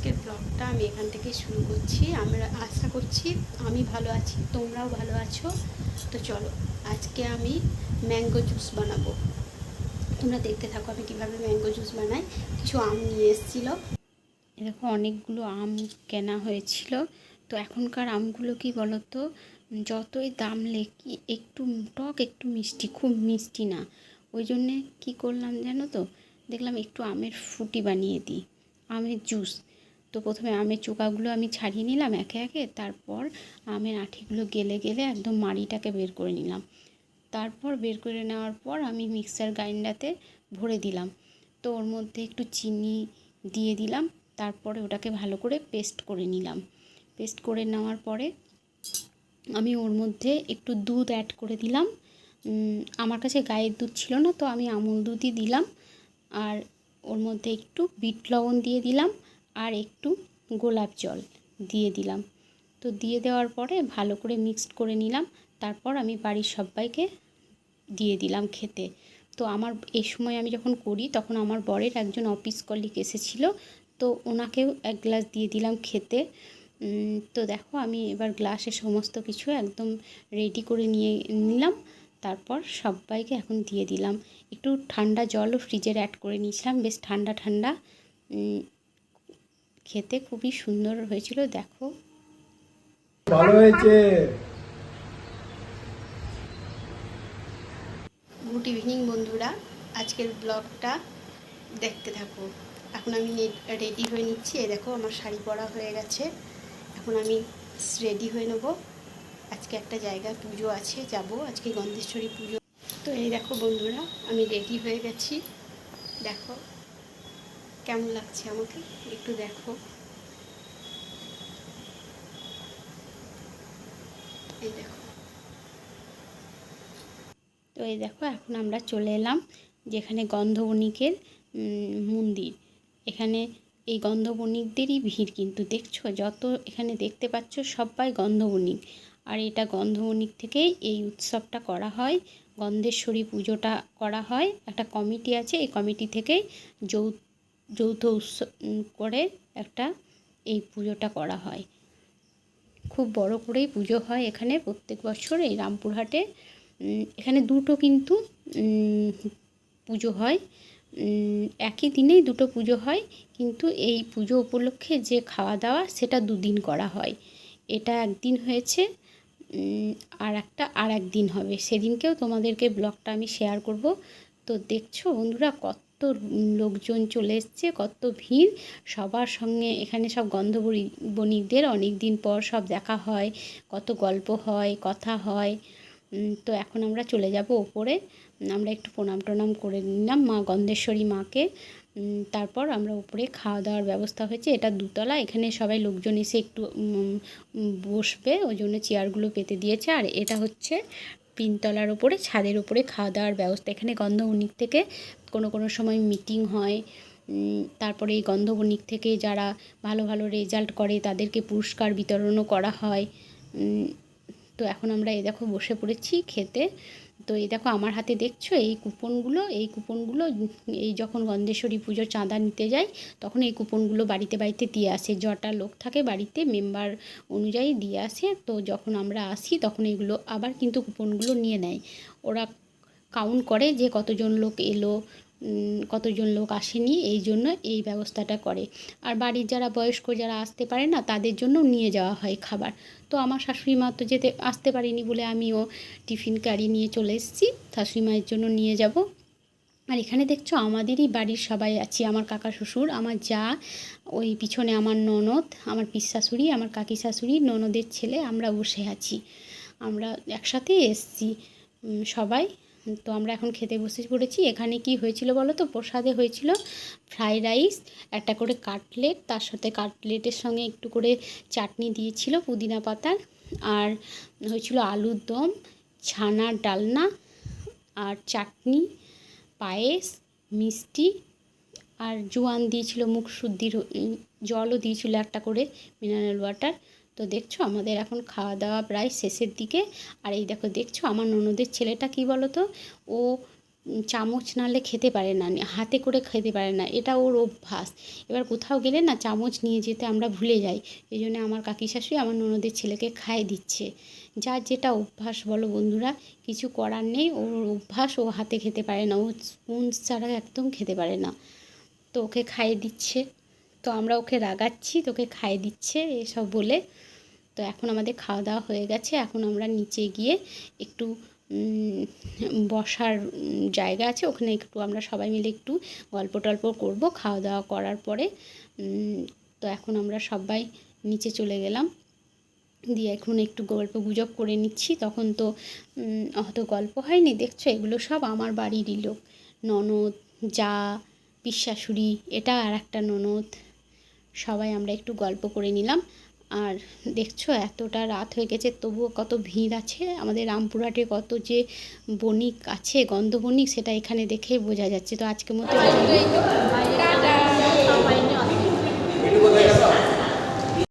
আজকের ব্লগটা আমি এখান থেকে শুরু করছি। আমরা আশা করছি আমি ভালো আছি তোমরাও ভালো আছো। তো চলো আজকে আমি ম্যাঙ্গো জুস বানাবো। তোমরা দেখতে থাকো আমি কীভাবে ম্যাঙ্গো জুস বানাই। কিছু আম নিয়ে এসেছিল। এরকম অনেকগুলো আম কেনা হয়েছিল। তো এখনকার আমগুলো কি বলতো? যতই দাম লেখি একটু টক একটু মিষ্টি খুব মিষ্টি না। ওই জন্যে কী করলাম জানো তো? দেখলাম একটু আমের ফুটি বানিয়ে দিই আমের জুস। তো প্রথমে আমের চোকাগুলো আমি ছাড়িয়ে নিলাম একে একে, তারপর আমের আঠিগুলো গেলে গেলে একদম মাড়িটাকে বের করে নিলাম। তারপর বের করে নেওয়ার পর আমি মিক্সার গ্রাইন্ডারতে ভরে দিলাম। তো ওর মধ্যে একটু চিনি দিয়ে দিলাম, তারপরে ওটাকে ভালো করে পেস্ট করে নিলাম। পেস্ট করে নেওয়ার পরে আমি ওর মধ্যে একটু দুধ অ্যাড করে দিলাম। আমার কাছে গায়ের দুধ ছিল না, তো আমি আমুল দুধই দিলাম। আর ওর মধ্যে একটু বিট লবণ দিয়ে দিলাম। আর একটু গোলাপ জল দিয়ে দিলাম। তো দিয়ে দেওয়ার পরে ভালো করে মিক্সড করে নিলাম। তারপর আমি বাড়ির সবাইকে দিয়ে দিলাম খেতে। তো আমার এই সময় আমি যখন করি, তখন আমার বরের একজন অফিস কলিগ এসেছিল। তো ওনাকেও এক গ্লাস দিয়ে দিলাম খেতে। তো দেখো আমি এবার গ্লাসে সমস্ত কিছু একদম রেডি করে নিয়ে নিলাম। তারপর সবাইকে এখন দিয়ে দিলাম। একটু ঠান্ডা জলও ফ্রিজের অ্যাড করে নিয়েছিলাম। বেশ ঠান্ডা ঠান্ডা। খেতে খুবই সুন্দর হয়েছিল দেখো। ভালো হয়েছে? গুড ইভিনিং বন্ধুরা আজকের ব্লগটা দেখতে থাকো। এখন আমি রেডি হয়ে নিচ্ছি এই দেখো আমার শাড়ি পরা হয়ে গেছে। এখন আমি রেডি হয়ে নেব। আজকে একটা জায়গায় পুজো আছে যাব। আজকে গন্ধেশ্বরী পুজো। তো এই দেখো বন্ধুরা আমি রেডি হয়ে গেছি। দেখো। কেমন লাগছে আমাকে? একটু দেখো। এই দেখো। তো এই দেখো, এখন আমরা চলে এলাম যেখানে গন্ধবণিকের মন্দির। এখানে এই গন্ধবণিকদেরই ভিড় কিন্তু, দেখছ? যত এখানে দেখতে পাচ্ছ সবাই গন্ধবণিক আর এটা গন্ধবণিক থেকেই এই উৎসবটা করা হয়। গন্ধেশ্বরী পুজোটা করা হয়। একটা কমিটি আছে, এই কমিটি থেকেই যৌ যৌথ উৎসব করে একটা এই পুজোটা করা হয়। খুব বড় করেই পুজো হয় এখানে প্রত্যেক বছর এই রামপুরহাটে। এখানে দুটো কিন্তু পুজো হয়। একই দিনেই দুটো পুজো হয়, কিন্তু এই পুজো উপলক্ষে যে খাওয়া দাওয়া সেটা দুদিন করা হয়। এটা একদিন হয়েছে আর একটা আর একদিন হবে। সেদিনকেও তোমাদেরকে ব্লগটা আমি শেয়ার করব। তো দেখছ বন্ধুরা কত লোকজন চলে এসছে কত ভিড়। সবার সঙ্গে এখানে সব গন্ধবরি বণিকদের অনেক দিন পর সব দেখা হয়, কত গল্প হয়, কথা হয়। তো এখন আমরা চলে যাব ওপরে। আমরা একটু প্রণাম টনাম করে নিলাম মা গন্ধেশ্বরী মাকে। তারপর আমরা উপরে খাওয়া দাওয়ার ব্যবস্থা হয়েছে। এটা দুতলা, এখানে সবাই লোকজন এসে একটু বসবে। ওই জন্য চেয়ারগুলো পেতে দিয়েছে। আর এটা হচ্ছে তিনতলার ওপরে ছাদের উপরে খাওয়া দাওয়ার ব্যবস্থা। এখানে গন্ধবণিক থেকে কোনো কোনো সময় মিটিং হয়। তারপরে এই গন্ধবণিক থেকে যারা ভালো ভালো রেজাল্ট করে, তাদেরকে পুরস্কার বিতরণও করা হয়। তো এখন আমরা এই দেখো বসে পড়েছি খেতে। তো এই দেখো আমার হাতে দেখছ এই কুপনগুলো এই কুপনগুলো, এই যখন গন্ধেশ্বরী পুজোর চাঁদা নিতে যাই, তখন এই কুপনগুলো বাড়িতে বাড়িতে দিয়ে আসে। যটা লোক থাকে বাড়িতে মেম্বার অনুযায়ী দিয়ে আসে। তো যখন আমরা আসি, তখন এগুলো আবার কিন্তু কুপনগুলো নিয়ে নেয়। ওরা কাউন্ট করে যে কতজন লোক এলো কতজন লোক আসেনি, এই জন্য এই ব্যবস্থাটা করে। আর বাড়ির যারা বয়স্ক যারা আসতে পারে না, তাদের জন্য নিয়ে যাওয়া হয় খাবার। তো আমার শাশুড়ি মা তো যেতে, আসতে পারিনি বলে আমিও টিফিন ক্যারি নিয়ে চলে এসেছি। শাশুড়ি মায়ের জন্য নিয়ে যাব। আর এখানে দেখছ, আমাদেরই বাড়ির সবাই আছি। আমার কাকা শ্বশুর, আমার যা, ওই পিছনে আমার ননদ, আমার শাশুড়ি, আমার কাকি শাশুড়ি, ননদের ছেলে, আমরা বসে আছি। আমরা একসাথেই এসছি সবাই। তো আমরা এখন খেতে বসে পড়েছি। এখানে কি হয়েছিল বলো তো? প্রসাদে হয়েছিল ফ্রাইড রাইস, একটা করে কাটলেট, তার সাথে কাটলেটের সঙ্গে একটু করে চাটনি দিয়েছিল পুদিনা পাতার। আর হয়েছিল আলুর দম ছানার ডালনা, আর চাটনি, পায়েস, মিষ্টি, আর জোয়ান দিয়েছিল মুখ শুদ্ধির জলও দিয়েছিল একটা করে মিনারেল ওয়াটার তো দেখছ, আমাদের এখন খাওয়া দাওয়া প্রায় শেষের দিকে। আর এই দেখো, দেখছ আমার ননদের ছেলেটা কি বলো তো ও চামচ নালে খেতে পারে না হাতে করে খেতে পারে না, এটা ওর অভ্যাস। এবার কোথাও গেলে না চামচ নিয়ে যেতে আমরা ভুলে যাই। এই জন্য আমার কাকি শাশুড়ি আমার ননদের ছেলেকে খাইয়ে দিচ্ছে। যার যেটা অভ্যাস বলো বন্ধুরা, কিছু করার নেই, ওর অভ্যাস ও হাতে খেতে পারে না, ও স্পুন ছাড়া একদম খেতে পারে না। তো ওকে খাইয়ে দিচ্ছে। তো আমরা ওকে রাগাচ্ছি তোকে খাইয়ে দিচ্ছে এসব বলে। তো এখন আমাদের খাওয়া দাওয়া হয়ে গেছে, এখন আমরা নিচে গিয়ে একটু বসার জায়গা আছে, ওখানে একটু আমরা সবাই মিলে একটু গল্প টল্প করব খাওয়া দাওয়া করার পরে। তো এখন আমরা সবাই নিচে চলে গেলাম। দিয়ে এখন একটু গল্প গুজব করে নিচ্ছি, তখন তো অত গল্প হয়নি। দেখছ, এগুলো সব আমার বাড়িরই লোক। ননদ, যা পিসাশুড়ি এটা আর একটা ননদ। সবাই আমরা একটু গল্প করে নিলাম। আর দেখছ এতটা রাত হয়ে গেছে, তবুও কত ভিড় আছে। আমাদের রামপুরহাটে কত যে বণিক আছে গন্ধ বণিক সেটা এখানে দেখেই বোঝা যাচ্ছে। তো আজকে মতো